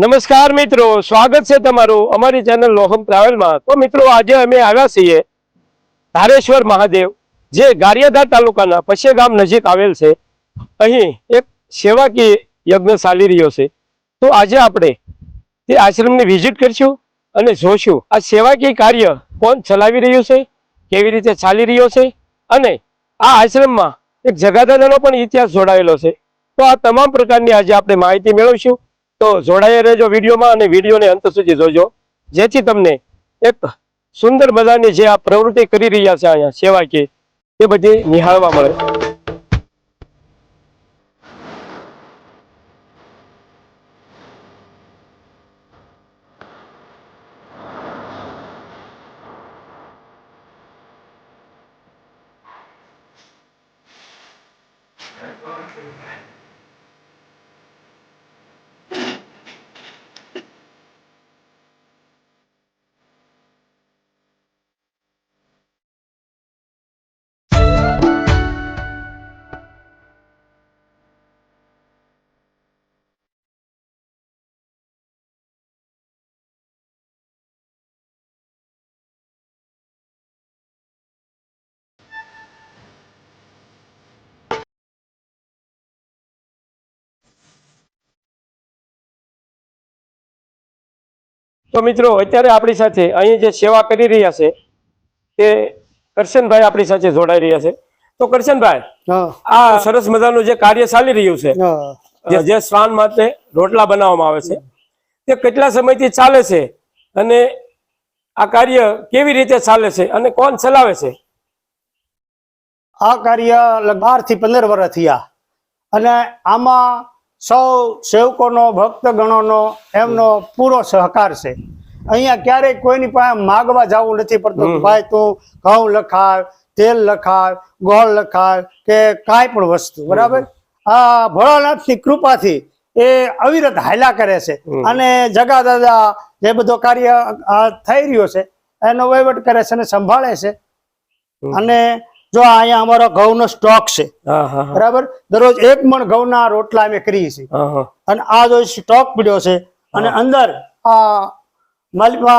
નમસ્કાર મિત્રો, સ્વાગત છે તમારું અમારી ચેનલ લોહમ ટ્રાવેલમાં. તો મિત્રો, આજે અમે આવ્યા છીએ ધારેશ્વર મહાદેવ, જે ગારિયાધાર તાલુકાના પશ્ચિમ ગામ નજીક આવેલ છે. અહીં એક સેવાકીય યજ્ઞ ચાલી રહ્યો છે. તો આજે આપણે તે આશ્રમની વિઝિટ કરીશું અને જોશું આ સેવાકીય કાર્ય કોણ ચલાવી રહ્યું છે, કેવી રીતે ચાલી રહ્યો છે અને આ આશ્રમમાં એક જગાદાદાનો પણ ઇતિહાસ જોડાયેલો છે. તો આ તમામ પ્રકારની આજે આપણે માહિતી મેળવશું. તો જોડાયા રહેજો વિડીયોમાં અને વિડીયોને અંત સુધી જોજો. જેથી તમને એક સુંદર મજાની જે આ પ્રવૃત્તિ કરી રહ્યા છે અહીંયા કે, એ બધી નિહાળવા મળે. તો મિત્રો અત્યારે આપણી સાથે અહીં જે સેવા કરી રહ્યા છે તે કરશનભાઈ આપણી સાથે જોડાઈ રહ્યા છે. તો કરશનભાઈ આ સરસ મજાનું જે કાર્ય ચાલી રહ્યું છે જે- શ્વાન માટે રોટલા બનાવવામાં આવે છે તે કેટલા સમયથી ચાલે છે અને આ કાર્ય કેવી રીતે ચાલે છે અને કોણ ચલાવે છે? આ કાર્ય બારથી પંદર વર્ષ થયા. અને આમાં સૌ સેવકોનો ભક્તગણોનો એમનો પૂરો સહકાર છે. અહીંયા ક્યારેય કોઈની પાસે માગવા જવું નથી પડતું ભાઈ તું ઘઉં લખાવ તેલ લખાવ ગોળ લખાવ કે કાંઈ પણ વસ્તુ બરાબર? આ ભોળાનાથની કૃપાથી એ અવિરત હાયલા કરે છે. અને જગા દાદા જે બધો કાર્ય થઈ રહ્યો છે એનો વહીવટ કરે છે અને સંભાળે છે. અને જો અહીંયા અમારો ઘઉંનો સ્ટોક છે. બરાબર? દરરોજ એક મણ ઘઉંના રોટલા અમે કરીએ છીએ. અને આ જો સ્ટોક પડ્યો છે અને અંદર આ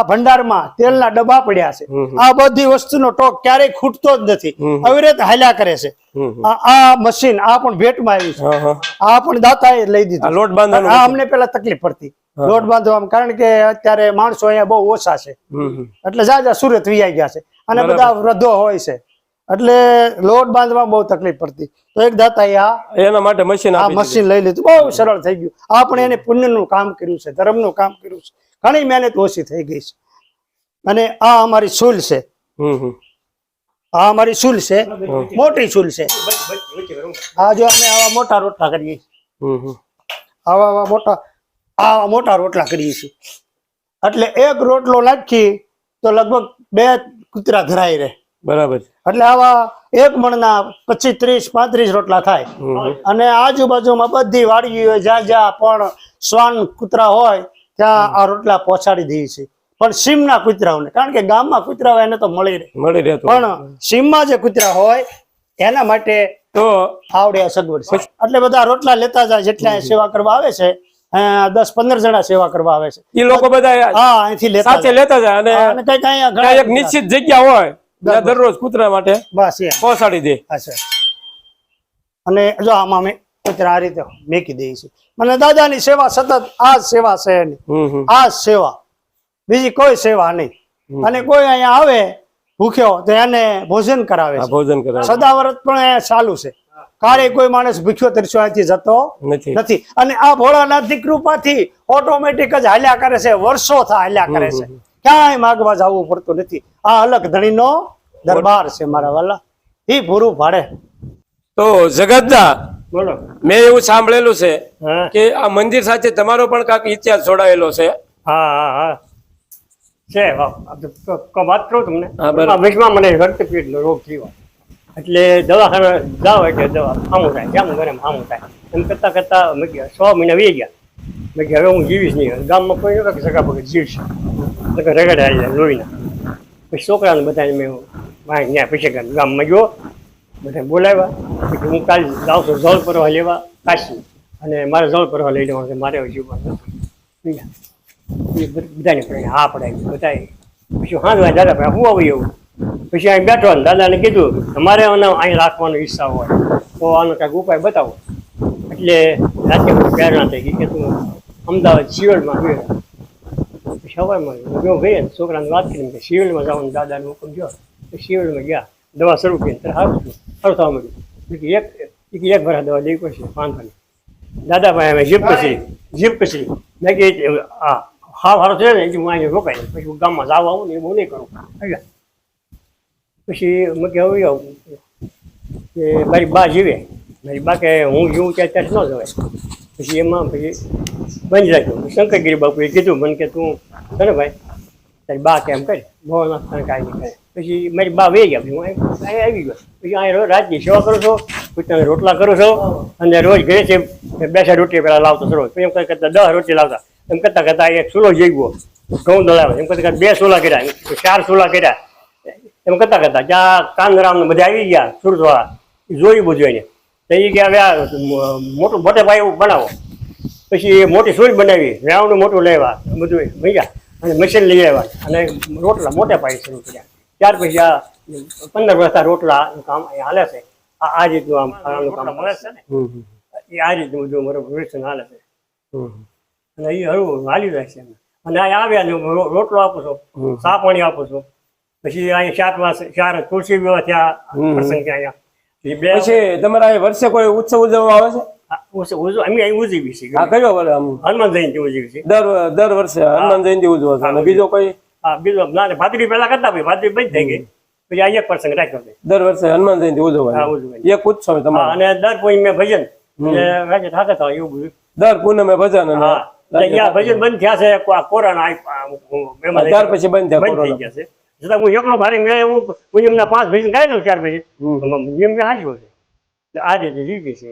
ભંડારમાં તેલના ડબ્બા પડ્યા છે. આ બધી વસ્તુનો ટોક ક્યારેય ખૂટતો જ નથી. અવિરત હાલ્યા કરે છે. આ આ મશીન આ પણ ભેટમાં આવ્યું છે. આ પણ દાતાએ લઈ દીધું લોટ બાંધવા આ અમને પેલા તકલીફ પડતી. લોટ બાંધવામાં કારણ કે અત્યારે માણસો અહીંયા બહુ ઓછા છે. એટલે જા એટલે જાજા સુરત વિયાઈ ગયા છે. અને બધા વૃદ્ધો હોય છે. એટલે લોટ બાંધવા બહુ તકલીફ પડતી. તો એક દાતા આ એના માટે મશીન આ મશીન લઈ લીધું. બહુ સરળ થઈ ગયું. આ પણ એને પુણ્યનું કામ કર્યું છે ધર્મનું કામ કર્યું છે. ઘણી મહેનત ઓછી થઈ ગઈ છે. અને આ અમારી સુલ છે. આ અમારી સુલ છે. મોટી સુલ છે. આ જો અમે આવા મોટા રોટલા કરીએ હમ હમ. આવા આવા મોટા આવા મોટા રોટલા કરીએ છીએ. એટલે એક રોટલો નાખી તો લગભગ બે કૂતરા ધરાઈ રહે. બરાબર છે. એટલે આવા એક મણના પચીસ ત્રીસ પાંત્રીસ રોટલા થાય. અને આજુબાજુમાં બધી વાડી જ્યાં જ્યાં પણ શ્વાન કૂતરા હોય ત્યાં આ રોટલા પહોંચાડી દઈએ છીએ. પણ સીમના કૂતરાઓને કારણ કે ગામમાં કૂતરા હોય એને તો મળી રહે. મળી રહે પણ સીમમાં જે કૂતરા હોય એના માટે તો આવડે સગવડ છે. એટલે બધા રોટલા લેતા જાય જેટલા સેવા કરવા આવે છે દસ પંદર જણા સેવા કરવા આવે છે. એ લોકો બધા હા અહીંથી લેતા લેતા જાય અને કઈ અને કંઈક અહીંયા એક નિશ્ચિત જગ્યા હોય. દરરોજ કૂતરા માટે બસ એ પહોંચાડી દે. અચ્છા અને જો આમાં અમે કૂતરા આ રીતે મેકી દઈએ છીએ. મને દાદાની સેવા સતત આ સેવા છે એની. આ સેવા. બીજી કોઈ સેવા નહીં. અને કોઈ અહીંયા આવે ભૂખ્યો તો એને ભોજન કરાવે ભોજન કરાવે. સદાવરત પણ અહીંયા ચાલુ છે. કારે કોઈ માણસ ભૂખ્યો તરસ્યો અહીંથી જતો નથી. અને આ ભોળાનાથની કૃપાથી ઓટોમેટિક જ હાલ્યા કરે છે વર્ષો હાલ્યા કરે છે. ક્યાંય માગવા જવું પડતું નથી. આ અલગ ધણીનો દરબાર છે મારા વાલા. એ પૂરું ભાડે. તો જગતદા બોલો. મેં એવું સાંભળેલું છે કે આ મંદિર સાથે તમારો પણ કાંક ઇતિહાસ જોડાયેલો છે. હા હા છે ક- ક- વાત કરું તમને? વીજમાં મને રક્તપીઠનો રોગ થયો. એટલે દવાખાને જાઓ એટલે દવા સામું થાય જેમ કરે એમ સામું થાય. એમ કરતાં કરતાં મેં કીધું છ મહિના વી ગયા. મેં કીધું હવે હું જીવીશ નહીં. ગામમાં કોઈ નથી સગા પગે જીવશે. એટલે રગડે આવી જાય લોહીના પછી છોકરાને બધાને મેં વાંક ન્યા પછી ગામમાં ગયો. બધા બોલાવ્યા. હું કાલ જાઉં છું જળ લેવા કાશી. અને મારે જળ લઈ લેવાનું મારે જીવવાનું એ બધાને હા પડાય બધાય પછી હાંધવા દાદા ભાઈ હું એવું? પછી અહીં બેઠો ને દાદાને કીધું તમારે આને અહીં રાખવાનો ઈચ્છા હોય. તો આનો કાંઈક ઉપાય બતાવો. એટલે હું પ્રેરણા થઈ ગઈ કે તું અમદાવાદ પછી સવારમાં જો ગઈ ને છોકરાને વાત કરી કે સિવિલમાં જવાનું દાદાને હુકમ જો સિવિલમાં ગયા દવા શરૂ કરી ત્યારે સારું છું સારું થવા માંડ્યું એક એક એક ભરા દવા દેવી પડશે વાંધો દાદા ભાઈ અમે જીપ કચરી જીપ કચરી મેં કે આ હાવ હારો થયો ને હું અહીંયા રોકાઈ પછી હું ગામમાં જાવ આવું ને બહુ નહીં કરું આવ્યા પછી મેં કે હવે આવું કે મારી બા જીવે મારી બા કે હું જીવું ત્યાં ત્યાં ન જવાય પછી એમાં પછી બંધ રાખ્યો શંકરગીરી બાપુએ કીધું મને કે તું કરે ભાઈ. તારી બા કેમ કરે? ભવનાથ તને કાંઈ નહીં કરે. પછી મારી બા વહી ગયા. હું અહીં અહીં આવી ગયો. પછી અહીંયા રાતની સેવા કરું છો. પછી તમે રોટલા કરો છો. અને રોજ ઘરે છે બેસા રોટલી પેલા લાવતો છો રોજ. એમ કરતા દસ રોટલી લાવતા. એમ કરતા કરતા એક સુલો જઈ ગયો ઘઉં દળાવે. એમ કરતા કરતા બે સોલા કર્યા. ચાર સોલા કર્યા. એમ કરતા કરતા જ્યાં કાનરામ ને બધા આવી ગયા સુરતવાળા. એ જોયું બધું એને. તો એ કે હવે મોટું મોટે ભાઈ બનાવો. પછી એ મોટી સુઈ બનાવી રાવણું મોટું લેવા બધું ભૈયા અને મશીન લઈ આવ્યા અને રોટલા મોટા પાયે શરૂ કર્યા. ત્યાર પછી આ પંદર વર્ષના રોટલા કામ હાલે છે. આ રીતનું આમ આનું કામ મળે છે ને. એ આ રીતનું બધું મારું ભવિષ્ય હાલે છે. અને એ હળવું હાલી જાય છે અને આ આવ્યા ને રોટલો આપું છું. ચા પાણી આપું છું. પછી અહીંયા ચાર માસ ચાર તુલસી વિવાહ થયા પ્રસંગ અહીંયા. પછી તમારા વર્ષે કોઈ ઉત્સવ ઉજવવામાં આવે છે? અમે ઉજવી કયો હનુમાન જયંતિ ઉજવી છે દર દર વર્ષે હનુમાન જયંતિ ઉજવો છો અને બીજો કોઈ હા બીજો ના ને ભાદરી પહેલા કરતા ભાઈ ભાદરી બંધ થઈ ગઈ પછી આ એક પ્રસંગ રાખ્યો દર વર્ષે હનુમાન જયંતિ ઉજવવાની. એક ઉત્સવ તમારો અને દર ભજન એવું બધું પૂનમે ભજન અને હા ભજન બંધ થયા છે કોરોના ત્યાર પછી બંધ થયા ગયા છે છતાં હું એકલો ભારે મેં હું એમના પાંચ ભજન ગાયેલો ત્યાર પછી આજે છે એટલે જીવી છે.